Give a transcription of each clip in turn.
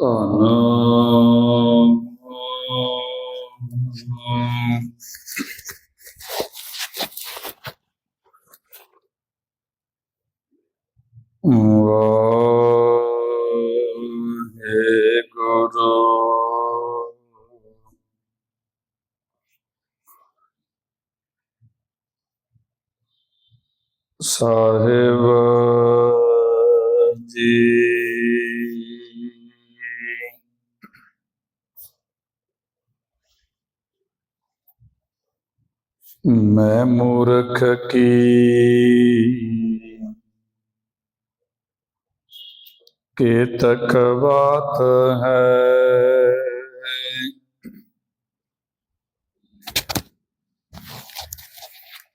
Oh no. ਮੈਂ ਮੂਰਖ ਕੀ ਕੇ ਤਕ ਬਾਤ ਹੈ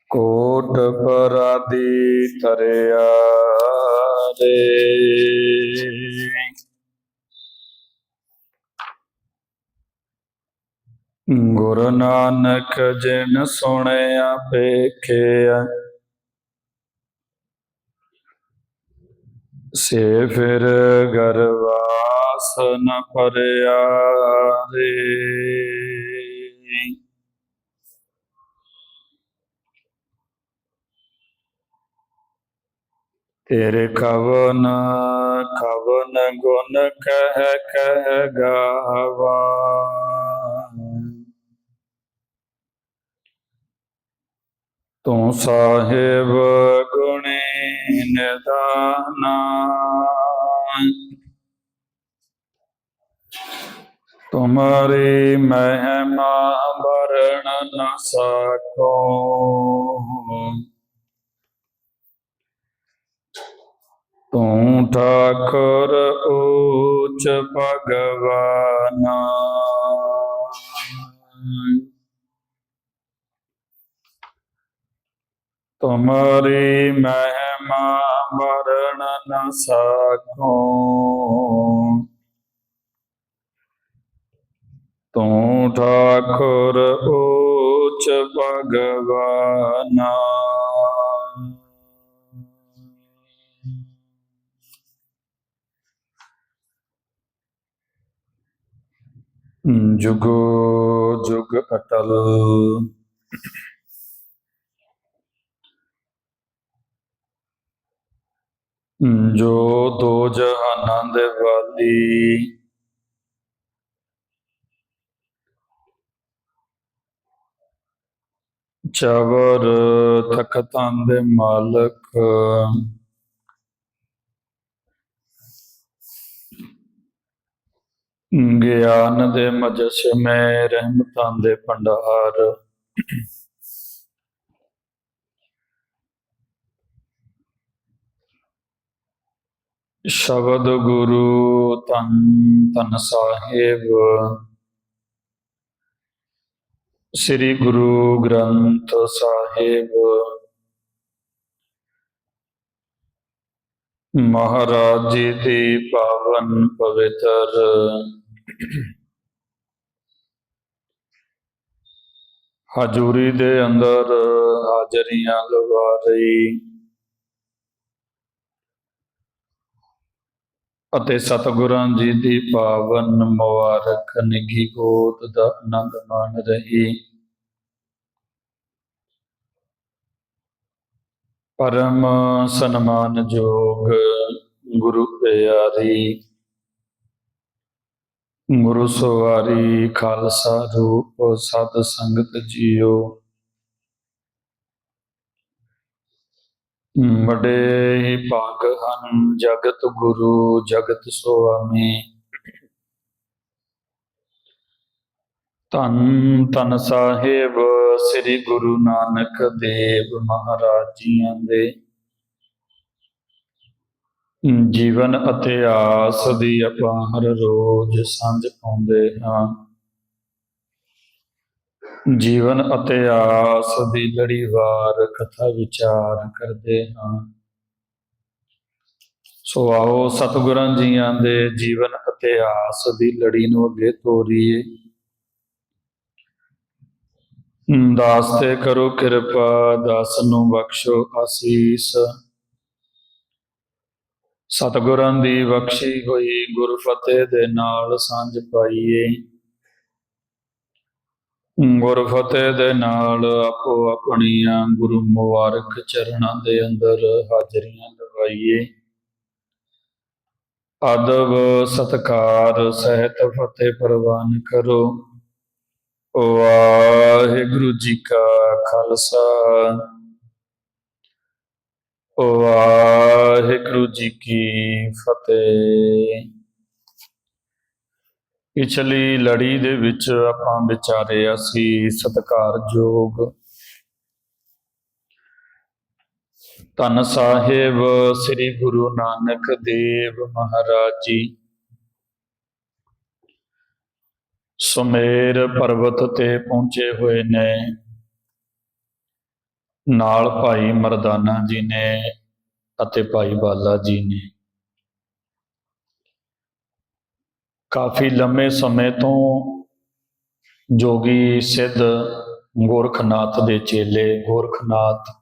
ਕੋਟ ਪਰਾਦੀ ਤਰਿਆ ਗੁਰੂ ਨਾਨਕ ਜਿਨ ਸੁਣਿਆ, ਵੇਖਿਆ। ਸੇ ਫਿਰ ਗਰਵਾਸ ਨ ਪਰਿਆ ਰੇ ਤੇਰੇ ਕਵਨ ਕਵਨ ਗੁਣ ਕਹਿ ਕਹਿ ਗਾਵਾ। ਤੂੰ ਸਾਹਿਬ ਗੁਣੇ ਨਿਦਾਨਾ ਤੁਮਰੀ ਮਹਿਮਾ ਵਰਣ ਨ ਸਕੋ ਤੂੰ ਠਾਕੁਰ ਉੱਚ ਭਗਵਾਨਾ ਤੁਮਰੀ ਮਹਿਮਾ ਵਰਣ ਨ ਸਕੋ। ਤੂੰ ਠਾਕੁਰ ਉੱਚ ਭਗਵਾਨਾ। ਜੁਗੋ ਜੁਗ ਅਟਲ। ਜੋ ਦੋ ਜਹਾਨਾਂ ਦੇ ਵਾਲੀ। ਚਵਰ ਤਖਤਾਂ ਦੇ ਮਾਲਕ। ਗਿਆਨ ਦੇ ਮਜਸਮੇ ਰਹਿਮਤਾਂ ਦੇ ਭੰਡਾਰ। ਸ਼ਬਦ ਗੁਰੂ ਤਨ ਤਨ ਸਾਹਿਬ। ਸ੍ਰੀ ਗੁਰੂ ਗ੍ਰੰਥ ਸਾਹਿਬ। ਮਹਾਰਾਜ ਜੀ ਦੀ ਪਾਵਨ ਪਵਿੱਤਰ। ਹਜੂਰੀ ਦੇ ਅੰਦਰ ਹਾਜ਼ਰੀਆਂ ਲਵਾ ਰਹੀ। ਅਤੇ ਸਤਿਗੁਰਾਂ ਜੀ ਦੀ ਪਾਵਨ ਮੁਬਾਰਕ ਨਿੱਘੀ ਗੋਦ ਦਾ ਆਨੰਦ ਮਾਣ ਰਹੀ। ਪਰਮ ਸਨਮਾਨ ਸਨਮਾਨਯੋਗ ਗੁਰੂ ਪਿਆਰੀ, ਗੁਰੂ ਸਵਾਰੀ ਖਾਲਸਾ ਰੂਪ ਸਤ ਸੰਗਤ ਜੀਓ। ਵੱਡੇ ਹੀ ਭਾਗ ਹਨ। ਜਗਤ ਗੁਰੂ, ਜਗਤ ਸੁਆਮੀ। ਧੰਨ ਧੰਨ ਸਾਹਿਬ, ਸ੍ਰੀ ਗੁਰੂ ਨਾਨਕ ਦੇਵ ਮਹਾਰਾਜ ਜੀਆਂ ਦੇ। ਜੀਵਨ ਅਤੇ ਆਸ ਦੀ ਅਪਾਰ ਰੋਜ਼ ਸਾਂਝ ਪਾਉਂਦੇ ਹਾਂ। ਜੀਵਨ ਅਤੇ ਆਸ ਦੀ ਲੜੀਵਾਰ ਕਥਾ ਵਿਚਾਰ ਕਰਦੇ ਹਾਂ। ਸੋ ਆਓ ਸਤਿਗੁਰਾਂ ਜੀਆਂ ਦੇ ਜੀਵਨ ਅਤੇ ਆਸ ਦੀ ਲੜੀ ਨੂੰ ਅੱਗੇ ਤੋਰੀਏ। ਦਾਸ ਤੇ ਕਰੋ ਕਿਰਪਾ, ਦਾਸ ਨੂੰ ਬਖਸ਼ੋ ਆਸੀਸ ਸਤਿਗੁਰਾਂ ਦੀ ਬਖਸ਼ੀ ਹੋਈ ਗੁਰ ਫਤਿਹ ਦੇ ਨਾਲ ਸਾਂਝ ਪਾਈਏ। ਗੁਰ ਫਤਿਹ ਦੇ ਨਾਲ ਆਪੋ ਆਪਣੀਆਂ ਗੁਰੂ ਮੁਬਾਰਕ ਚਰਨਾਂ ਦੇ ਅੰਦਰ ਹਾਜ਼ਰੀਆਂ ਲਵਾਈਏ ਅਦਬ, ਸਤਕਾਰ, ਸਹਿਤ ਫਤਿਹ ਪ੍ਰਵਾਨ ਕਰੋ। ਵਾਹਿਗੁਰੂ ਜੀ ਕਾ ਖਾਲਸਾ। ਵਾਹਿਗੁਰੂ ਜੀ ਕੀ ਫਤਿਹ। ਪਿਛਲੀ ਲੜੀ ਦੇ ਵਿੱਚ ਆਪਾਂ ਵਿਚਾਰਿਆ ਸੀ ਸਤਿਕਾਰਯੋਗ ਧੰਨ ਸਾਹਿਬ, ਸ੍ਰੀ ਗੁਰੂ ਨਾਨਕ ਦੇਵ ਮਹਾਰਾਜ ਜੀ। ਸੁਮੇਰ ਪਰਬਤ ਤੇ ਪਹੁੰਚੇ ਹੋਏ ਨੇ। ਨਾਲ ਭਾਈ ਮਰਦਾਨਾ ਜੀ ਨੇ ਅਤੇ ਭਾਈ ਬਾਲਾ ਜੀ ਨੇ। ਕਾਫੀ ਲੰਮੇ ਸਮੇਂ ਤੋਂ ਜੋਗੀ ਸਿੱਧ ਗੋਰਖਨਾਥ ਦੇ ਚੇਲੇ ਗੋਰਖਨਾਥ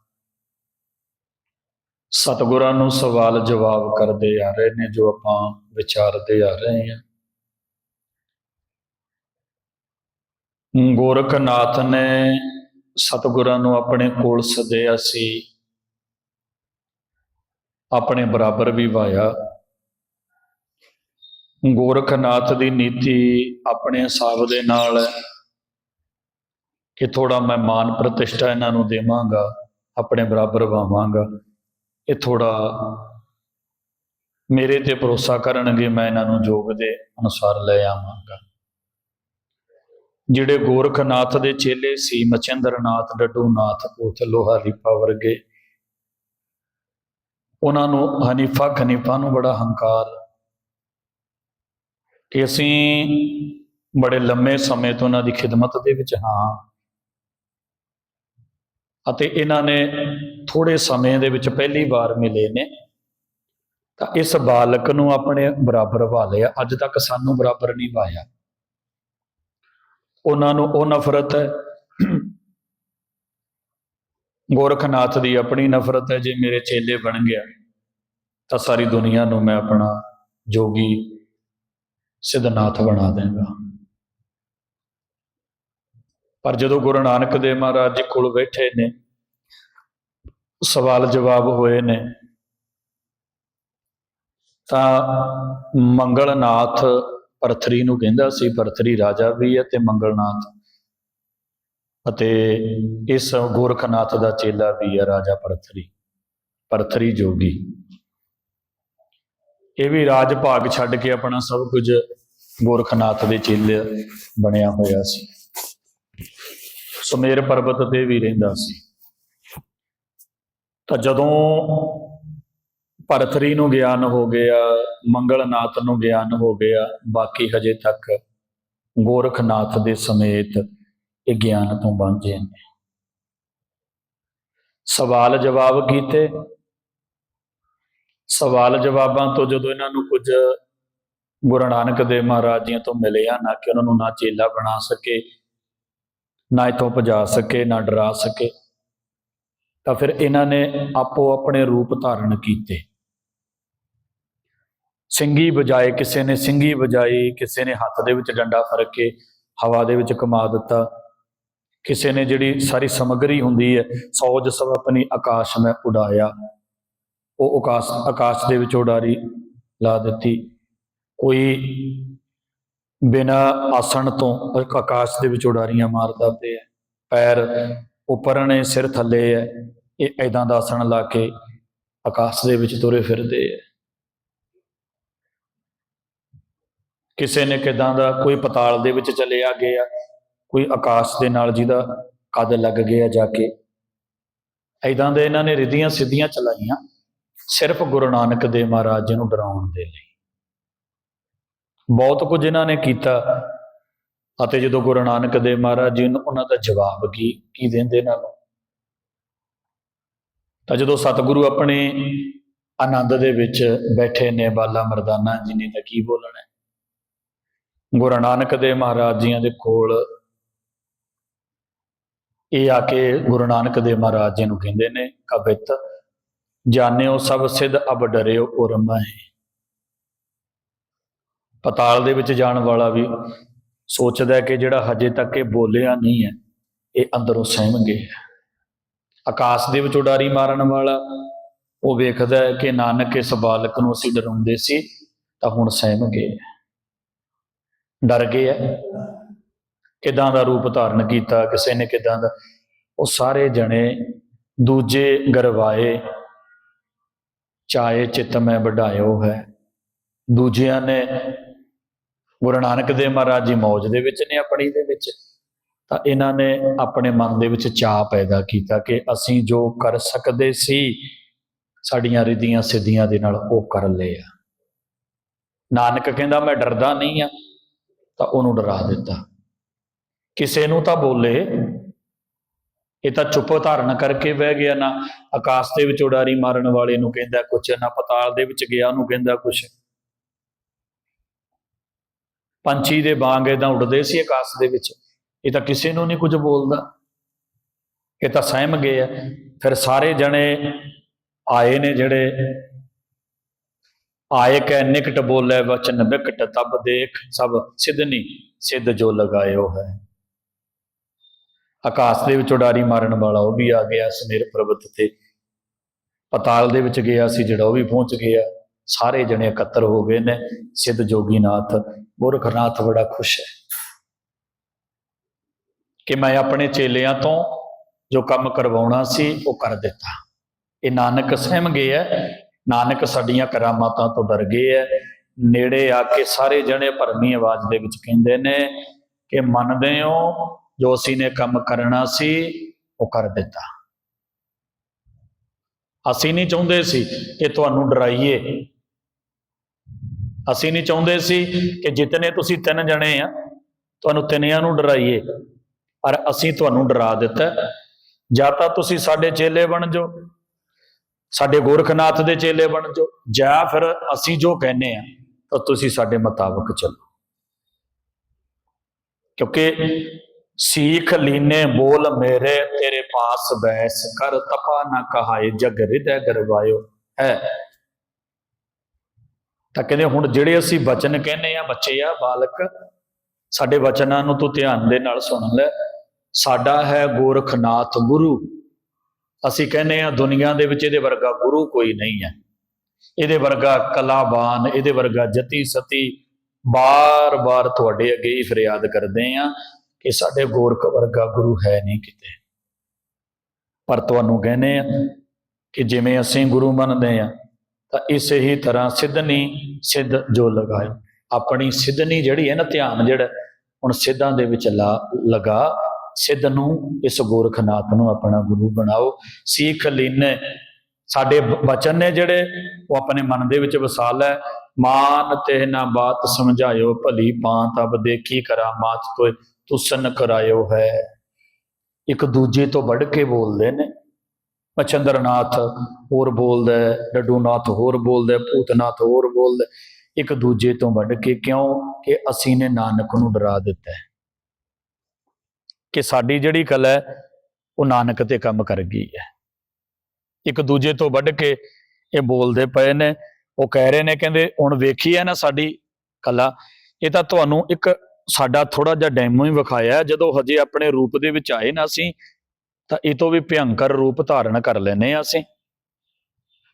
ਸਤਿਗੁਰਾਂ ਨੂੰ ਸਵਾਲ ਜਵਾਬ ਕਰਦੇ ਆ ਰਹੇ ਨੇ ਜੋ ਆਪਾਂ ਵਿਚਾਰਦੇ ਆ ਰਹੇ ਹਾਂ। ਗੋਰਖਨਾਥ ਨੇ ਸਤਿਗੁਰਾਂ ਨੂੰ ਆਪਣੇ ਕੋਲ ਸੱਦਿਆ ਸੀ, ਆਪਣੇ ਬਰਾਬਰ ਵੀ ਵਾਇਆ। ਗੋਰਖਨਾਥ ਦੀ ਨੀਤੀ ਆਪਣੇ ਹਿਸਾਬ ਦੇ ਨਾਲ ਹੈ ਕਿ ਥੋੜਾ ਮੈਂ ਮਾਨ ਪ੍ਰਤਿਸ਼ਠਾ ਇਹਨਾਂ ਨੂੰ ਦੇਵਾਂਗਾ, ਆਪਣੇ ਬਰਾਬਰ ਵਾਵਾਂਗਾ, ਇਹ ਥੋੜਾ ਮੇਰੇ ਤੇ ਭਰੋਸਾ ਕਰਨਗੇ, ਮੈਂ ਇਹਨਾਂ ਨੂੰ ਜੋਗ ਦੇ ਅਨੁਸਾਰ ਲੈ ਆਵਾਂਗਾ। ਜਿਹੜੇ ਗੋਰਖਨਾਥ ਦੇ ਚੇਲੇ ਸੀ, ਮਚੰਦਰਨਾਥ, ਡੱਡੂਨਾਥ, ਉਥੇ ਲੋਹਾ ਵਰਗੇ, ਉਹਨਾਂ ਨੂੰ ਹਨੀਫਾ ਖਨੀਫਾ ਨੂੰ ਬੜਾ ਹੰਕਾਰ ਅਸੀਂ ਬੜੇ ਲੰਮੇ ਸਮੇਂ ਤੋਂ ਉਹਨਾਂ ਦੀ ਖਿਦਮਤ ਦੇ ਵਿੱਚ ਹਾਂ ਅਤੇ ਇਹਨਾਂ ਨੇ ਥੋੜੇ ਸਮੇਂ ਦੇ ਵਿੱਚ ਪਹਿਲੀ ਵਾਰ ਮਿਲੇ ਨੇ, ਤਾਂ ਇਸ ਬਾਲਕ ਨੂੰ ਆਪਣੇ ਬਰਾਬਰ ਵਾ ਲਿਆ ਅੱਜ ਤੱਕ ਸਾਨੂੰ ਬਰਾਬਰ ਨਹੀਂ ਵਾਇਆ ਉਹਨਾਂ ਨੂੰ ਉਹ ਨਫ਼ਰਤ ਹੈ, ਗੋਰਖਨਾਥ ਦੀ ਆਪਣੀ ਨਫ਼ਰਤ ਹੈ, ਜੇ ਮੇਰੇ ਚੇਲੇ ਬਣ ਗਿਆ ਤਾਂ ਸਾਰੀ ਦੁਨੀਆ ਨੂੰ ਮੈਂ ਆਪਣਾ ਜੋਗੀ ਸਿਧਨਾਥ ਬਣਾ ਦੇਵਾਂਗਾ ਪਰ ਜਦੋਂ ਗੁਰੂ ਨਾਨਕ ਦੇਵ ਮਹਾਰਾਜ ਜੀ ਕੋਲ ਬੈਠੇ ਨੇ, ਸਵਾਲ ਜਵਾਬ ਹੋਏ ਨੇ, ਤਾਂ ਮੰਗਲਨਾਥ ਪਰਥਰੀ ਨੂੰ ਕਹਿੰਦਾ ਸੀ, ਪਰਥਰੀ ਰਾਜਾ ਵੀ ਹੈ ਤੇ ਮੰਗਲਨਾਥ ਅਤੇ ਇਸ ਗੋਰਖਨਾਥ ਦਾ ਚੇਲਾ ਵੀ ਹੈ ਰਾਜਾ ਪਰਥਰੀ ਪਰਥਰੀ ਜੋਗੀ। ਇਹ ਵੀ ਰਾਜ ਭਾਗ ਛੱਡ ਕੇ ਆਪਣਾ ਸਭ ਕੁਝ ਗੋਰਖਨਾਥ ਦੇ ਚੇਲੇ ਬਣਿਆ ਹੋਇਆ ਸੀ। ਸੁਮੇਰ ਪਰਬਤ ਤੇ ਵੀ ਰਹਿੰਦਾ ਸੀ। ਤਾਂ ਜਦੋਂ ਭਰਤਰੀ ਨੂੰ ਗਿਆਨ ਹੋ ਗਿਆ, ਮੰਗਲਨਾਥ ਨੂੰ ਗਿਆਨ ਹੋ ਗਿਆ, ਬਾਕੀ ਹਜੇ ਤੱਕ ਗੋਰਖਨਾਥ ਦੇ ਸਮੇਤ ਇਹ ਗਿਆਨ ਤੋਂ ਵਾਂਝੇ ਨੇ। ਸਵਾਲ ਜਵਾਬ ਕੀਤੇ ਸਵਾਲ ਜਵਾਬਾਂ ਤੋਂ ਜਦੋਂ ਇਹਨਾਂ ਨੂੰ ਕੁਝ ਗੁਰੂ ਨਾਨਕ ਦੇਵ ਮਹਾਰਾਜ ਜੀਆਂ ਤੋਂ ਮਿਲਿਆ ਨਾ ਕਿ ਉਹਨਾਂ ਨੂੰ ਨਾ ਚੇਲਾ ਬਣਾ ਸਕੇ, ਨਾ ਇਥੋਂ ਭਜਾ ਸਕੇ, ਨਾ ਡਰਾ ਸਕੇ, ਤਾਂ ਫਿਰ ਇਹਨਾਂ ਨੇ ਆਪੋ ਆਪਣੇ ਰੂਪ ਧਾਰਨ ਕੀਤੇ। ਸਿੰਗੀ ਵਜਾਏ ਕਿਸੇ ਨੇ, ਸਿੰਗੀ ਵਜਾਈ ਕਿਸੇ ਨੇ ਹੱਥ ਦੇ ਵਿੱਚ ਡੰਡਾ ਫੜ ਕੇ ਹਵਾ ਦੇ ਵਿੱਚ ਕਮਾ ਦਿੱਤਾ। ਕਿਸੇ ਨੇ ਜਿਹੜੀ ਸਾਰੀ ਸਮਗਰੀ ਹੁੰਦੀ ਹੈ ਸੌਜ ਸਭ ਆਪਣੀ ਆਕਾਸ਼ ਮੈਂ ਉਡਾਇਆ। ਉਹ ਆਕਾਸ਼ ਆਕਾਸ਼ ਦੇ ਵਿੱਚ ਉਡਾਰੀ ਲਾ ਦਿੱਤੀ। ਕੋਈ ਬਿਨਾ ਆਸਣ ਤੋਂ ਆਕਾਸ਼ ਦੇ ਵਿੱਚ ਉਡਾਰੀਆਂ ਮਾਰਦਾ ਪਿਆ ਪੈਰ ਉੱਪਰ ਨੇ ਸਿਰ ਥੱਲੇ ਹੈ ਇਹ ਐਦਾਂ ਦਾ ਆਸਣ ਲਾ ਕੇ ਆਕਾਸ਼ ਦੇ ਵਿੱਚ ਤੁਰੇ ਫਿਰਦੇ ਹੈ ਕਿਸੇ ਨੇ ਕਿਦਾਂ ਦਾ ਕੋਈ ਪਤਾਲ ਦੇ ਵਿੱਚ ਚਲਿਆ ਗਿਆ, ਕੋਈ ਆਕਾਸ਼ ਦੇ ਨਾਲ ਜਿਹਦਾ ਕਦ ਲੱਗ ਗਿਆ ਜਾ ਕੇ। ਐਦਾਂ ਦੇ ਇਹਨਾਂ ਨੇ ਰਿੱਧੀਆਂ ਸਿੱਧੀਆਂ ਚਲਾਈਆਂ। ਸਿਰਫ ਗੁਰੂ ਨਾਨਕ ਦੇਵ ਮਹਾਰਾਜ ਜੀ ਨੂੰ ਡਰਾਉਣ ਦੇ ਲਈ। ਬਹੁਤ ਕੁਝ ਇਹਨਾਂ ਨੇ ਕੀਤਾ ਅਤੇ ਜਦੋਂ ਗੁਰੂ ਨਾਨਕ ਦੇਵ ਮਹਾਰਾਜ ਜੀ ਨੂੰ ਉਹਨਾਂ ਦਾ ਜਵਾਬ ਕੀ ਕੀ ਦਿੰਦੇ ਇਹਨਾਂ ਨੂੰ? ਤਾਂ ਜਦੋਂ ਸਤਿਗੁਰੂ ਆਪਣੇ ਆਨੰਦ ਦੇ ਵਿੱਚ ਬੈਠੇ ਨੇ, ਬਾਲਾ ਮਰਦਾਨਾ ਜੀ ਨੇ ਤਾਂ ਕੀ ਬੋਲਣਾ? ਗੁਰੂ ਨਾਨਕ ਦੇਵ ਮਹਾਰਾਜ ਜੀਆਂ ਦੇ ਕੋਲ ਇਹ ਆ ਕੇ ਗੁਰੂ ਨਾਨਕ ਦੇਵ ਮਹਾਰਾਜ ਜੀ ਨੂੰ ਕਹਿੰਦੇ ਨੇ ਕਬਿਤ ਜਾਣਿਓ ਸਭ ਸਿੱਧ ਅਬ ਡਰਿਓ ਉਰਮ ਹੈ ਪਤਾਲ ਦੇ ਵਿੱਚ ਜਾਣ ਵਾਲਾ ਵੀ ਸੋਚਦਾ ਕਿ ਜਿਹੜਾ ਹਜੇ ਤੱਕ ਇਹ ਬੋਲਿਆ ਨਹੀਂ ਹੈ, ਇਹ ਅੰਦਰੋਂ ਸਹਿਮ ਗਿਆ ਆਕਾਸ਼ ਦੇ ਵਿੱਚ ਉਡਾਰੀ ਮਾਰਨ ਵਾਲਾ ਉਹ ਵੇਖਦਾ ਹੈ ਕਿ ਨਾਨਕ ਇਸ ਬਾਲਕ ਨੂੰ ਅਸੀਂ ਡਰਾਉਂਦੇ ਸੀ ਤਾਂ ਹੁਣ ਸਹਿਮ ਗਏ ਡਰ ਗਏ ਹੈ। ਕਿਦਾਂ ਦਾ ਰੂਪ ਧਾਰਨ ਕੀਤਾ, ਕਿਸੇ ਨੇ ਕਿਦਾਂ ਦਾ ਉਹ ਸਾਰੇ ਜਣੇ ਦੂਜੇ ਗਰਵਾਏ ਚਾਏ ਚਿਤ ਮੈਂ ਵਡਾਇਓ ਹੈ। ਦੂਜਿਆਂ ਨੇ ਗੁਰੂ ਨਾਨਕ ਦੇਵ ਮਹਾਰਾਜ ਜੀ ਮੌਜ ਦੇ ਵਿੱਚ ਨੇ ਆਪਣੀ ਦੇ ਵਿੱਚ। ਤਾਂ ਇਹਨਾਂ ਨੇ ਆਪਣੇ ਮਨ ਦੇ ਵਿੱਚ ਚਾਹ ਪੈਦਾ ਕੀਤਾ ਕਿ ਅਸੀਂ ਜੋ ਕਰ ਸਕਦੇ ਸੀ, ਸਾਡੀਆਂ ਰਿਧੀਆਂ ਸਿੱਧੀਆਂ ਦੇ ਨਾਲ ਉਹ ਕਰ ਲਏ ਆ। ਨਾਨਕ ਕਹਿੰਦਾ, ਮੈਂ ਡਰਦਾ ਨਹੀਂ ਆ। ਤਾਂ ਉਹਨੂੰ ਡਰਾ ਦਿੱਤਾ। ਕਿਸੇ ਨੂੰ ਤਾਂ ਬੋਲੇ ਇਹ ਤਾਂ ਚੁੱਪ ਧਾਰਨ ਕਰਕੇ ਬਹਿ ਗਿਆ ਨਾ। ਆਕਾਸ਼ ਦੇ ਵਿੱਚ ਉਡਾਰੀ ਮਾਰਨ ਵਾਲੇ ਨੂੰ ਕਹਿੰਦਾ ਕੁਛ, ਨਾ ਪਤਾਲ ਦੇ ਵਿੱਚ ਗਿਆ ਉਹਨੂੰ ਕਹਿੰਦਾ ਕੁਛ। ਪੰਛੀ ਦੇ ਬਾਗ ਏਦਾਂ ਉੱਡਦੇ ਸੀ ਆਕਾਸ਼ ਦੇ ਵਿੱਚ। ਇਹ ਤਾਂ ਕਿਸੇ ਨੂੰ ਨਹੀਂ ਕੁਝ ਬੋਲਦਾ। ਇਹ ਤਾਂ ਸਹਿਮ ਗਏ ਆ। ਫਿਰ ਸਾਰੇ ਜਣੇ ਆਏ ਨੇ ਜਿਹੜੇ ਆਏ ਕੈ ਨਿਕਟ ਬੋਲੇ ਵਚਨ ਵਿਕਟ ਤਬ ਦੇਖ। ਸਭ ਸਿਧਨੀ ਸਿੱਧ ਜੋ ਲਗਾਇਓ ਹੈ। ਆਕਾਸ਼ ਦੇ ਵਿੱਚ ਉਡਾਰੀ ਮਾਰਨ ਵਾਲਾ ਉਹ ਵੀ ਆ ਗਿਆ ਸਮੇਰ ਪਰਬਤ ਤੇ। ਪਤਾਲ ਦੇ ਵਿੱਚ ਗਿਆ ਸੀ ਜਿਹੜਾ ਉਹ ਵੀ ਪਹੁੰਚ ਗਿਆ। ਸਾਰੇ ਜਣੇ ਇਕੱਤਰ ਹੋ ਗਏ ਨੇ। ਸਿੱਧ ਜੋਗੀਨਾਥ ਗੋਰਖਨਾਥ ਬੜਾ ਖੁਸ਼ ਹੈ। ਕਿ ਮੈਂ ਆਪਣੇ ਚੇਲਿਆਂ ਤੋਂ ਜੋ ਕੰਮ ਕਰਵਾਉਣਾ ਸੀ, ਉਹ ਕਰ ਦਿੱਤਾ। ਇਹ ਨਾਨਕ ਸਹਿਮ ਗਏ ਹੈ। ਨਾਨਕ ਸਾਡੀਆਂ ਕਰਾਮਾਤਾਂ ਤੋਂ ਡਰ ਗਏ ਹੈ। ਨੇੜੇ ਆ ਕੇ ਸਾਰੇ ਜਣੇ ਭਰਮੀ ਆਵਾਜ਼ ਦੇ ਵਿੱਚ ਕਹਿੰਦੇ ਨੇ ਕਿ ਮੰਨਦੇ ਹੋ ਜੋ ਅਸੀਂ ਨੇ ਕੰਮ ਕਰਨਾ ਸੀ, ਉਹ ਕਰ ਦਿੱਤਾ। ਅਸੀਂ ਨਹੀਂ ਚਾਹੁੰਦੇ ਸੀ ਕਿ ਤੁਹਾਨੂੰ ਡਰਾਈਏ। ਅਸੀਂ ਨਹੀਂ ਚਾਹੁੰਦੇ ਸੀ ਕਿ ਜਿਤਨੇ ਤੁਸੀਂ ਤਿੰਨ ਜਣੇ ਆ, ਤੁਹਾਨੂੰ ਤਿੰਨਿਆਂ ਨੂੰ ਡਰਾਈਏ। ਪਰ ਅਸੀਂ ਤੁਹਾਨੂੰ ਡਰਾ ਦਿੱਤਾ। ਜਾਂ ਤਾਂ ਤੁਸੀਂ ਸਾਡੇ ਚੇਲੇ ਬਣ ਜਾਓ, ਸਾਡੇ ਗੋਰਖਨਾਥ ਦੇ ਚੇਲੇ ਬਣ ਜਾਓ, ਜਾਂ ਫਿਰ ਅਸੀਂ ਜੋ ਕਹਿੰਨੇ ਆ, ਤਾਂ ਤੁਸੀਂ ਸਾਡੇ ਮੁਤਾਬਕ ਚੱਲੋ। ਕਿਉਂਕਿ ਸੀਖ ਲੀਨੇ ਬੋਲ ਮੇਰੇ, ਤੇਰੇ ਪਾਸ ਬੈਸ ਕਰ, ਤਪਾ ਨਾ ਕਹਾਏ, ਜਗ ਹਿਰਦੈ ਗਰਵਾਇਓ ਹੈ। ਤਾਂ ਕਹਿੰਦੇ ਹੁਣ ਜਿਹੜੇ ਅਸੀਂ ਬਚਨ ਕਹਿੰਨੇ ਆ, ਬੱਚੇ ਆ, ਬਾਲਕ, ਸਾਡੇ ਵਚਨਾਂ ਨੂੰ ਤੂੰ ਧਿਆਨ ਦੇ ਨਾਲ ਸੁਣ ਲੈ। ਸਾਡਾ ਹੈ ਗੋਰਖਨਾਥ ਗੁਰੂ। ਅਸੀਂ ਕਹਿੰਦੇ ਆ, ਦੁਨੀਆ ਦੇ ਵਿੱਚ ਇਹਦੇ ਵਰਗਾ ਗੁਰੂ ਕੋਈ ਨਹੀਂ ਹੈ। ਇਹਦੇ ਵਰਗਾ ਕਲਾਬਾਨ, ਇਹਦੇ ਵਰਗਾ ਜਤੀ ਸਤੀ ਬਾਰ-ਬਾਰ ਤੁਹਾਡੇ ਅੱਗੇ ਹੀ ਫਰਿਆਦ ਕਰਦੇ ਆ। ਕਿ ਸਾਡੇ ਗੋਰਖ ਵਰਗਾ ਗੁਰੂ ਹੈ ਨਹੀਂ ਕਿਤੇ। ਪਰ ਤੁਹਾਨੂੰ ਕਹਿੰਦੇ ਆ ਕਿ ਜਿਵੇਂ ਅਸੀਂ ਗੁਰੂ ਮੰਨਦੇ ਆ ਤਾਂ ਇਸੇ ਹੀ ਤਰ੍ਹਾਂ ਸਿੱਧਨੀ ਸਿੱਧ ਜੋ ਲਗਾਏ ਆਪਣੀ ਸਿੱਧਨੀ ਜਿਹੜੀ ਹੈ ਨਾ ਧਿਆਨ ਜਿਹੜਾ, ਹੁਣ ਸਿੱਧਾਂ ਦੇ ਵਿੱਚ ਲਾ ਲਗਾ, ਸਿੱਧ ਨੂੰ ਇਸ ਗੋਰਖਨਾਥ ਨੂੰ ਆਪਣਾ ਗੁਰੂ ਬਣਾਓ। ਸਿੱਖ ਲੀਨੇ ਸਾਡੇ ਬ- ਬਚਨ ਨੇ ਜਿਹੜੇ, ਉਹ ਆਪਣੇ ਮਨ ਦੇ ਵਿੱਚ ਵਸਾ ਲੈ ਮਾਨ ਤੇ ਨਾ ਬਾਤ ਸਮਝਾਇਓ, ਭਲੀ ਬਾਤ ਅਬ ਦੇਖੀ ਕਰਾਮਾਤ ਤੋਏ ਤੁਸਨ ਕਰਾਇਓ ਹੈ। ਇੱਕ ਦੂਜੇ ਤੋਂ ਵੱਢ ਕੇ ਬੋਲਦੇ ਨੇ। ਮਚੰਦਰਨਾਥ ਹੋਰ ਬੋਲਦਾ ਡੱਡੂਨਾਥ ਹੋਰ ਬੋਲਦਾ ਹੈ, ਭੂਤਨਾਥ ਹੋਰ ਬੋਲਦਾ ਇੱਕ ਦੂਜੇ ਤੋਂ ਵੱਢ ਕੇ ਕਿਉਂ? ਕਿ ਅਸੀਂ ਨੇ ਨਾਨਕ ਨੂੰ ਡਰਾ ਦਿੱਤਾ ਹੈ। ਕਿ ਸਾਡੀ ਜਿਹੜੀ ਕਲਾ ਹੈ ਉਹ ਨਾਨਕ ਤੇ ਕੰਮ ਕਰ ਗਈ ਹੈ। ਇੱਕ ਦੂਜੇ ਤੋਂ ਵੱਢ ਕੇ ਇਹ ਬੋਲਦੇ ਪਏ ਨੇ। ਉਹ ਕਹਿ ਰਹੇ ਨੇ ਕਹਿੰਦੇ ਹੁਣ ਵੇਖੀ ਹੈ ਨਾ ਸਾਡੀ ਕਲਾ ਇਹ ਤਾਂ ਤੁਹਾਨੂੰ ਇੱਕ ਸਾਡਾ ਥੋੜਾ ਜਿਹਾ ਡੈਮੋ ਹੀ ਵਿਖਾਇਆ ਜਦੋਂ ਹਜੇ ਆਪਣੇ ਰੂਪ ਦੇ ਵਿੱਚ ਆਏ ਨਾ ਅਸੀਂ, ਤਾਂ ਇਹ ਤੋਂ ਵੀ ਭਿਅੰਕਰ ਰੂਪ ਧਾਰਨ ਕਰ ਲੈਨੇ ਆ ਅਸੀਂ।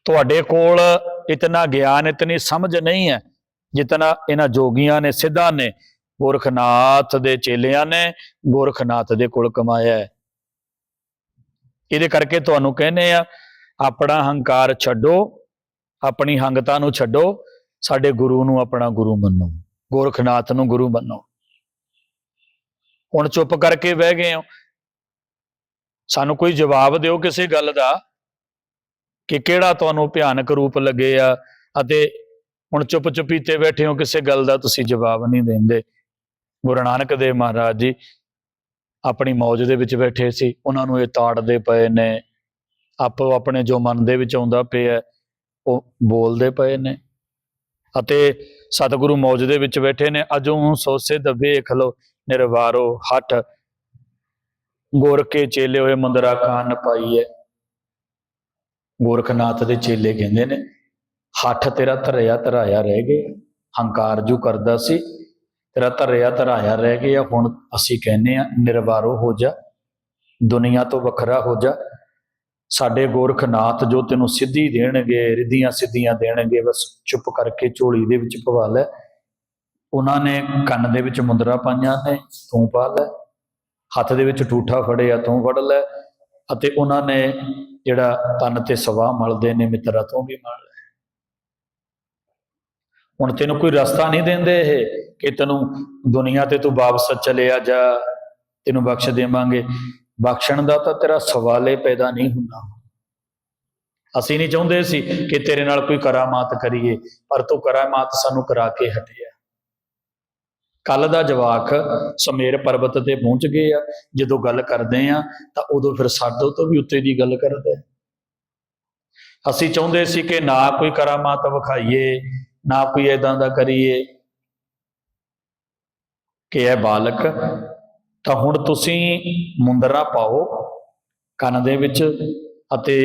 ਤੁਹਾਡੇ ਕੋਲ ਇਤਨਾ ਗਿਆਨ, ਇਤਨੀ ਸਮਝ ਨਹੀਂ ਹੈ, ਜਿਤਨਾ ਇਹਨਾਂ ਜੋਗੀਆਂ ਨੇ, ਸਿੱਧਾਂ ਨੇ, ਗੋਰਖਨਾਥ ਦੇ ਚੇਲਿਆਂ ਨੇ, ਗੋਰਖਨਾਥ ਦੇ ਕੋਲ ਕਮਾਇਆ ਹੈ। ਇਹਦੇ ਕਰਕੇ ਤੁਹਾਨੂੰ ਕਹਿੰਦੇ ਆ ਆਪਣਾ ਹੰਕਾਰ ਛੱਡੋ, ਆਪਣੀ ਹੰਗਤਾ ਨੂੰ ਛੱਡੋ, ਸਾਡੇ ਗੁਰੂ ਨੂੰ ਆਪਣਾ ਗੁਰੂ ਮੰਨੋ, ਗੋਰਖਨਾਥ ਨੂੰ ਗੁਰੂ ਮੰਨੋ। ਹੁਣ ਚੁੱਪ ਕਰਕੇ ਬਹਿ ਗਏ ਹੋ। ਸਾਨੂੰ ਕੋਈ ਜਵਾਬ ਦਿਓ ਕਿਸੇ ਗੱਲ ਦਾ ਕਿ ਕਿਹੜਾ ਤੁਹਾਨੂੰ ਭਿਆਨਕ ਰੂਪ ਲੱਗੇ ਆ ਅਤੇ ਹੁਣ ਚੁੱਪ ਚੁਪੀਤੇ ਬੈਠੇ ਹੋ ਕਿਸੇ ਗੱਲ ਦਾ ਤੁਸੀਂ ਜਵਾਬ ਨਹੀਂ ਦਿੰਦੇ। ਗੁਰੂ ਨਾਨਕ ਦੇਵ ਮਹਾਰਾਜ ਜੀ ਆਪਣੀ ਮੌਜ ਦੇ ਵਿੱਚ ਬੈਠੇ ਸੀ। ਉਹਨਾਂ ਨੂੰ ਇਹ ਤਾੜਦੇ ਪਏ ਨੇ। ਆਪੋ ਆਪਣੇ ਜੋ ਮਨ ਦੇ ਵਿੱਚ ਆਉਂਦਾ ਪਿਆ, ਉਹ ਬੋਲਦੇ ਪਏ ਨੇ। ਅਤੇ ਸਤਿਗੁਰੂ ਮੌਜ ਦੇ ਵਿੱਚ ਬੈਠੇ ਨੇ। ਅਜੋਂ ਸੋਸੇ ਦਬੇ ਵੇਖ ਨਿਰਵਾਰੋ ਹੱਠ। ਗੁਰ ਕੇ ਚੇਲੇ ਹੋਏ ਮੁੰਦਰਾ ਕਾਨ ਪਾਈਏ ਗੋਰਖਨਾਥ ਦੇ ਚੇਲੇ ਕਹਿੰਦੇ ਨੇ, ਹੱਠ ਤੇਰਾ ਧਰਿਆ ਧਰਾਇਆ ਰਹਿ ਗਏ ਹੰਕਾਰ ਜੂ ਕਰਦਾ ਸੀ। ਤੇਰਾ ਧਰਿਆ ਧਰਾਇਆ ਰਹਿ ਗਿਆ, ਹੁਣ ਅਸੀਂ ਕਹਿੰਨੇ ਆ ਨਿਰਵਾਰੋ ਹੋ ਜਾ, ਦੁਨੀਆ ਤੋਂ ਵੱਖਰਾ ਹੋ ਜਾ। ਸਾਡੇ ਗੋਰਖਨਾਥ ਜੋ ਤੈਨੂੰ ਸਿੱਧੀ ਦੇਣਗੇ, ਰਿੱਧੀਆਂ ਸਿੱਧੀਆਂ ਦੇਣਗੇ, ਬਸ ਚੁੱਪ ਕਰਕੇ ਝੋਲੀ ਦੇ ਵਿੱਚ ਪਵਾ ਲੈ। ਉਹਨਾਂ ਨੇ ਕੰਨ ਦੇ ਵਿੱਚ ਮੁੰਦਰਾ ਪਾਈਆਂ ਨੇ, ਤੂੰ ਪਾ ਲੈ। ਹੱਥ ਦੇ ਵਿੱਚ ਠੂਠਾ ਫੜਿਆ, ਤੂੰ ਫੜ ਲੈ। ਅਤੇ ਉਹਨਾਂ ਨੇ ਜਿਹੜਾ ਤਨ ਤੇ ਸਵਾਹ ਮਲਦੇ ਨੇ, ਮਿੱਤਰਾ ਤੋਂ ਵੀ ਮਲ ਲੈ ਹੁਣ ਤੈਨੂੰ ਕੋਈ ਰਸਤਾ ਨਹੀਂ ਦਿੰਦੇ ਇਹ ਕਿ ਤੈਨੂੰ ਦੁਨੀਆ ਤੇ ਤੂੰ ਵਾਪਸ ਚਲਿਆ ਜਾ। ਤੈਨੂੰ ਬਖਸ਼ ਦੇਵਾਂਗੇ। ਬਖਸ਼ਣ ਦਾ ਤਾਂ ਤੇਰਾ ਸਵਾਲੇ ਪੈਦਾ ਨਹੀਂ ਹੁੰਦਾ। ਅਸੀਂ ਨਹੀਂ ਚਾਹੁੰਦੇ ਸੀ ਕਿ ਤੇਰੇ ਨਾਲ ਕੋਈ ਕਰਾਮਾਤ ਕਰੀਏ, ਪਰ ਤੂੰ ਕਰਾਮਾਤ ਸਾਨੂੰ ਕਰਾ ਕੇ ਹਟਿਆ। ਕੱਲ ਦਾ ਜਵਾਕ ਸਮੇਰ ਪਰਬਤ ਤੇ ਪਹੁੰਚ ਗਏ ਆ। ਜਦੋਂ ਗੱਲ ਕਰਦੇ ਆ, ਤਾਂ ਉਦੋਂ ਫਿਰ ਸਾਡੇ ਤੋਂ ਵੀ ਉੱਤੇ ਦੀ ਗੱਲ ਕਰਦੇ ਅਸੀਂ ਚਾਹੁੰਦੇ ਸੀ ਕਿ ਨਾ ਕੋਈ ਕਰਾਮਾਤ ਵਿਖਾਈਏ, ਨਾ ਕੋਈ ਇਦਾਂ ਦਾ ਕਰੀਏ ਕਿ ਇਹ ਬਾਲਕ, ਤਾਂ ਹੁਣ ਤੁਸੀਂ ਮੁੰਦਰਾ ਪਾਓ, ਕੰਨ ਦੇ ਵਿੱਚ ਅਤੇ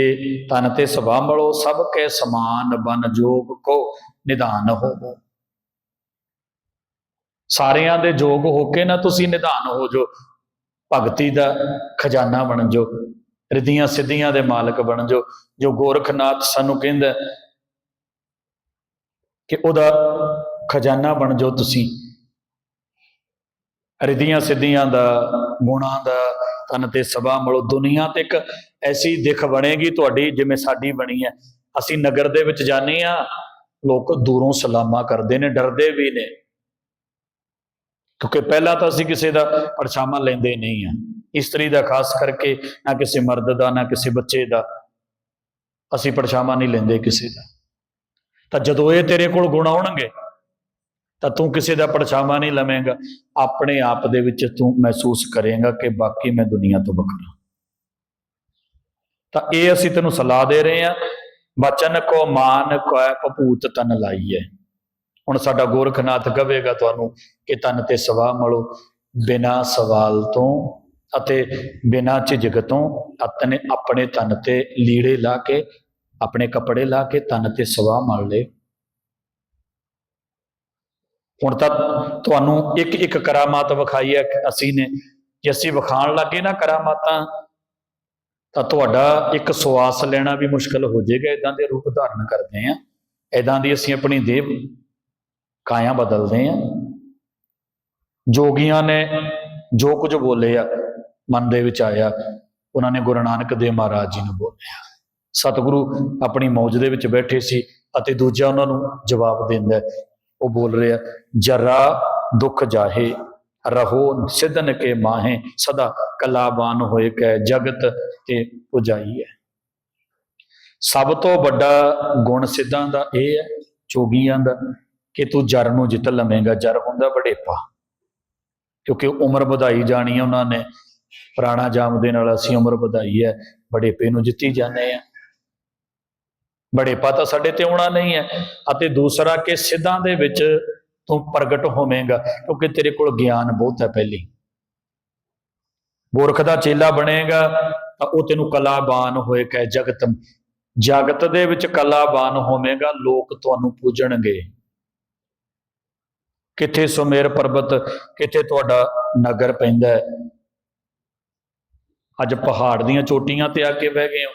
ਤਨ ਤੇ ਸਵਾ ਮਲੋ, ਸਭ ਕੇ ਸਮਾਨ ਬਨ ਜੋਗ ਕੋ ਨਿਦਾਨ ਹੋਵੋ। ਸਾਰਿਆਂ ਦੇ ਯੋਗ ਹੋ ਕੇ ਨਾ ਤੁਸੀਂ ਨਿਧਾਨ ਹੋ ਜੋ ਭਗਤੀ ਦਾ ਖਜ਼ਾਨਾ ਬਣ ਜੋ ਰਿਧੀਆਂ ਸਿੱਧੀਆਂ ਦੇ ਮਾਲਕ ਬਣ ਜੋ ਜੋ ਗੋਰਖਨਾਥ ਸਾਨੂੰ ਕਹਿੰਦਾ ਕਿ ਉਹਦਾ ਖਜ਼ਾਨਾ ਬਣ ਜੋ ਤੁਸੀਂ। ਰਿਧੀਆਂ ਸਿੱਧੀਆਂ ਦਾ ਗੁਣਾਂ ਦਾ, ਤਨ ਤੇ ਸਭਾ ਮਲੋ, ਦੁਨੀਆ ਤੇ ਇੱਕ ਐਸੀ ਦਿਖ ਬਣੇਗੀ ਤੁਹਾਡੀ ਜਿਵੇਂ ਸਾਡੀ ਬਣੀ ਹੈ। ਅਸੀਂ ਨਗਰ ਦੇ ਵਿੱਚ ਜਾਂਦੇ ਆ ਲੋਕ ਦੂਰੋਂ ਸਲਾਮਾਂ ਕਰਦੇ ਨੇ, ਡਰਦੇ ਵੀ ਨੇ। ਕਿਉਂਕਿ ਪਹਿਲਾਂ ਤਾਂ ਅਸੀਂ ਕਿਸੇ ਦਾ ਪਰਛਾਵਾਂ ਲੈਂਦੇ ਨਹੀਂ ਆ ਇਸਤਰੀ ਦਾ ਖਾਸ ਕਰਕੇ ਨਾ ਕਿਸੇ ਮਰਦ ਦਾ, ਨਾ ਕਿਸੇ ਬੱਚੇ ਦਾ ਅਸੀਂ ਪਰਛਾਵਾਂ ਨਹੀਂ ਲੈਂਦੇ ਕਿਸੇ ਦਾ। ਤਾਂ ਜਦੋਂ ਇਹ ਤੇਰੇ ਕੋਲ ਗੁਣ ਆਉਣਗੇ, ਤਾਂ ਤੂੰ ਕਿਸੇ ਦਾ ਪਰਛਾਵਾਂ ਨਹੀਂ ਲਵੇਂਗਾ। ਆਪਣੇ ਆਪ ਦੇ ਵਿੱਚ ਤੂੰ ਮਹਿਸੂਸ ਕਰੇਂਗਾ ਕਿ ਬਾਕੀ ਮੈਂ ਦੁਨੀਆ ਤੋਂ ਵੱਖਰਾ ਤਾਂ ਇਹ ਅਸੀਂ ਤੈਨੂੰ ਸਲਾਹ ਦੇ ਰਹੇ ਹਾਂ। ਬਚਨ ਕੋ ਮਾਨ ਕੋ ਪਪੂਤ ਤਨ ਲਾਈਏ ਹੁਣ ਸਾਡਾ ਗੋਰਖਨਾਥ ਕਹੇਗਾ ਤੁਹਾਨੂੰ ਕਿ ਤਨ ਤੇ ਸਵਾ ਮਲੋ, ਬਿਨਾ ਸਵਾਲ ਤੋਂ ਅਤੇ ਬਿਨਾ ਝਿਜਕ ਤੋਂ ਆਪਣੇ ਆਪਣੇ ਤਨ ਤੇ ਲੀੜੇ ਲਾ ਕੇ, ਆਪਣੇ ਕੱਪੜੇ ਲਾ ਕੇ ਤਨ ਤੇ ਸਵਾ ਮਲ ਲੈ। ਹੁਣ ਤਾਂ ਤੁਹਾਨੂੰ ਇੱਕ ਇੱਕ ਕਰਾਮਾਤ ਵਿਖਾਈ ਹੈ ਅਸੀਂ ਨੇ। ਜੇ ਅਸੀਂ ਵਿਖਾਣ ਲੱਗੇ ਨਾ ਕਰਾਮਾਤਾਂ, ਤਾਂ ਤੁਹਾਡਾ ਇੱਕ ਸਵਾਸ ਲੈਣਾ ਵੀ ਮੁਸ਼ਕਲ ਹੋ ਜਾਏਗਾ ਇਦਾਂ ਦੇ ਰੂਪ ਧਾਰਨ ਕਰਦੇ ਆ ਇਦਾਂ ਦੀ ਅਸੀਂ ਆਪਣੀ ਦੇਹ ਕਾਇਆ ਬਦਲਦੇ ਆ? ਜੋਗੀਆਂ ਨੇ ਜੋ ਕੁਝ ਬੋਲੇ ਆ, ਮਨ ਦੇ ਵਿੱਚ ਆਇਆ, ਉਹਨਾਂ ਨੇ ਗੁਰੂ ਨਾਨਕ ਦੇਵ ਮਹਾਰਾਜ ਜੀ ਨੂੰ ਬੋਲਿਆ। ਸਤਿਗੁਰੂ ਆਪਣੀ ਮੌਜ ਦੇ ਵਿੱਚ ਬੈਠੇ ਸੀ ਅਤੇ ਦੂਜਾ ਉਹਨਾਂ ਨੂੰ ਜਵਾਬ ਦਿੰਦਾ ਉਹ ਬੋਲ ਰਿਹਾ, ਜਰਾ ਦੁੱਖ ਜਾਹੇ, ਰਹੋ ਸਿਧਨ ਕੇ ਮਾਹੇ, ਸਦਾ ਕਲਾਬਾਨ ਹੋਏ ਕੈ ਜਗਤ ਤੇ ਪੁਜਾਈ ਹੈ ਸਭ ਤੋਂ ਵੱਡਾ ਗੁਣ ਸਿੱਧਾਂ ਦਾ ਇਹ ਹੈ, ਜੋਗੀਆਂ ਦਾ। ਕਿ ਤੂੰ ਜਰ ਨੂੰ ਜਿੱਤ ਲਵੇਂਗਾ, ਜਰ ਹੁੰਦਾ ਵਡੇਪਾ। ਕਿਉਂਕਿ ਉਮਰ ਵਧਾਈ ਜਾਣੀ ਹੈ ਉਹਨਾਂ ਨੇ। ਪੁਰਾਣਾ ਜਾਮ ਦੇ ਨਾਲ ਅਸੀਂ ਉਮਰ ਵਧਾਈ ਹੈ, ਵਡੇਪੇ ਨੂੰ ਜਿੱਤੀ ਜਾਂਦੇ ਆ। ਵਡੇਪਾ ਤਾਂ ਸਾਡੇ ਤੇ ਆਉਣਾ ਨਹੀਂ ਹੈ। ਅਤੇ ਦੂਸਰਾ ਕਿ ਸਿੱਧਾਂ ਦੇ ਵਿੱਚ ਤੂੰ ਪ੍ਰਗਟ ਹੋਵੇਂਗਾ, ਕਿਉਂਕਿ ਤੇਰੇ ਕੋਲ ਗਿਆਨ ਬਹੁਤ ਹੈ ਪਹਿਲੀ। ਮੂਰਖ ਦਾ ਚੇਲਾ ਬਣੇਗਾ, ਤਾਂ ਉਹ ਤੈਨੂੰ ਕਲਾਬਾਨ ਹੋਏ ਕਹੇ ਜਗਤ। ਜਗਤ ਦੇ ਵਿੱਚ ਕਲਾਬਾਨ ਹੋਵੇਂਗਾ, ਲੋਕ ਤੁਹਾਨੂੰ ਪੂਜਣਗੇ। ਕਿੱਥੇ ਸੁਮੇਰ ਪਰਬਤ, ਕਿੱਥੇ ਤੁਹਾਡਾ ਨਗਰ ਪੈਂਦਾ ਹੈ। ਅੱਜ ਪਹਾੜ ਦੀਆਂ ਚੋਟੀਆਂ ਤੇ ਆ ਕੇ ਬਹਿ ਗਏ ਹੋ।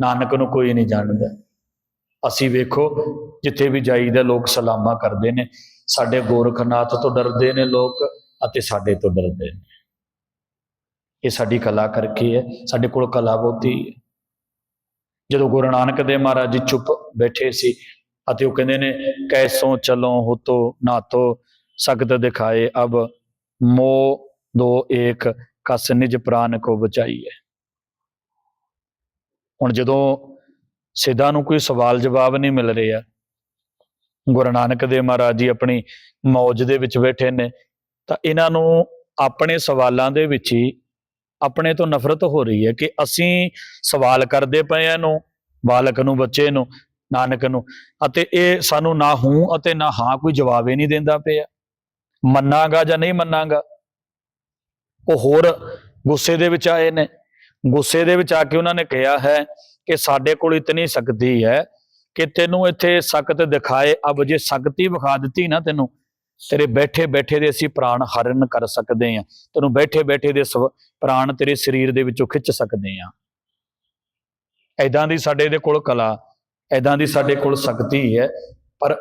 ਨਾਨਕ ਨੂੰ ਕੋਈ ਨਹੀਂ ਜਾਣਦਾ। ਅਸੀਂ ਵੇਖੋ, ਜਿੱਥੇ ਵੀ ਜਾਈਦਾ ਲੋਕ ਸਲਾਮਾਂ ਕਰਦੇ ਨੇ। ਸਾਡੇ ਗੋਰਖਨਾਥ ਤੋਂ ਡਰਦੇ ਨੇ ਲੋਕ ਅਤੇ ਸਾਡੇ ਤੋਂ ਡਰਦੇ ਨੇ। ਇਹ ਸਾਡੀ ਕਲਾ ਕਰਕੇ ਹੈ। ਸਾਡੇ ਕੋਲ ਕਲਾ ਬਹੁਤੀ ਹੈ। ਜਦੋਂ ਗੁਰੂ ਨਾਨਕ ਦੇਵ ਮਹਾਰਾਜ ਜੀ ਚੁੱਪ ਬੈਠੇ ਸੀ ਅਤੇ ਉਹ ਕਹਿੰਦੇ ਨੇ, ਕੈਸੋਂ ਚਲੋਂ ਹੋਤੋ ਨਾਤੋ ਸਗਤ ਦਿਖਾਏ ਅਬ ਮੋ ਦੋ ਏਕ, ਕਸ ਨਿਜ ਪ੍ਰਾਨ ਕੋ ਬਚਾਈਏ ਹੁਣ ਜਦੋਂ ਸਿੱਧਾ ਨੂੰ ਕੋਈ ਸਵਾਲ ਜਵਾਬ ਨਹੀਂ ਮਿਲ ਰਿਹਾ, ਗੁਰੂ ਨਾਨਕ ਦੇਵ ਮਹਾਰਾਜ ਜੀ ਆਪਣੀ ਮੌਜ ਦੇ ਵਿੱਚ ਬੈਠੇ ਨੇ, ਤਾਂ ਇਹਨਾਂ ਨੂੰ ਆਪਣੇ ਸਵਾਲਾਂ ਦੇ ਵਿੱਚ ਹੀ ਆਪਣੇ ਤੋਂ ਨਫ਼ਰਤ ਹੋ ਰਹੀ ਹੈ ਕਿ ਅਸੀਂ ਸਵਾਲ ਕਰਦੇ ਪਏ ਆ ਇਹਨੂੰ, ਬਾਲਕ ਨੂੰ, ਬੱਚੇ ਨੂੰ ਨਾਨਕ ਨੂੰ। ਅਤੇ ਇਹ ਸਾਨੂੰ ਨਾ ਹੂੰ ਅਤੇ ਨਾ ਹਾਂ ਕੋਈ ਜਵਾਬ ਹੀ ਨਹੀਂ ਦਿੰਦਾ ਪਿਆ। ਮੰਨਾਗਾ ਜਾਂ ਨਹੀਂ ਮੰਨਾਂਗਾ, ਉਹ ਹੋਰ ਗੁੱਸੇ ਦੇ ਵਿੱਚ ਆਏ ਨੇ। ਗੁੱਸੇ ਦੇ ਵਿੱਚ ਆ ਕੇ ਉਹਨਾਂ ਨੇ ਕਿਹਾ ਹੈ ਕਿ ਸਾਡੇ ਕੋਲ ਇਤਨੀ ਸ਼ਕਤੀ ਹੈ ਕਿ ਤੈਨੂੰ ਇੱਥੇ ਸਖਤ ਦਿਖਾਏ, ਅਬ ਜੇ ਸ਼ਕਤੀ ਵਿਖਾ ਦਿੱਤੀ ਨਾ ਤੈਨੂੰ, ਤੇਰੇ ਬੈਠੇ ਬੈਠੇ ਦੇ ਅਸੀਂ ਪ੍ਰਾਣ ਹਰਨ ਕਰ ਸਕਦੇ ਆ ਤੈਨੂੰ ਬੈਠੇ ਬੈਠੇ ਦੇ ਸਵ- ਪ੍ਰਾਣ ਤੇਰੇ ਸਰੀਰ ਦੇ ਵਿੱਚੋਂ ਖਿੱਚ ਸਕਦੇ ਆ ਐਦਾਂ ਦੀ ਸਾਡੇ ਦੇ ਕੋਲ ਕਲਾ ਐਦਾਂ ਦੀ ਸਾਡੇ ਕੋਲ ਸ਼ਕਤੀ ਹੈ ਪਰ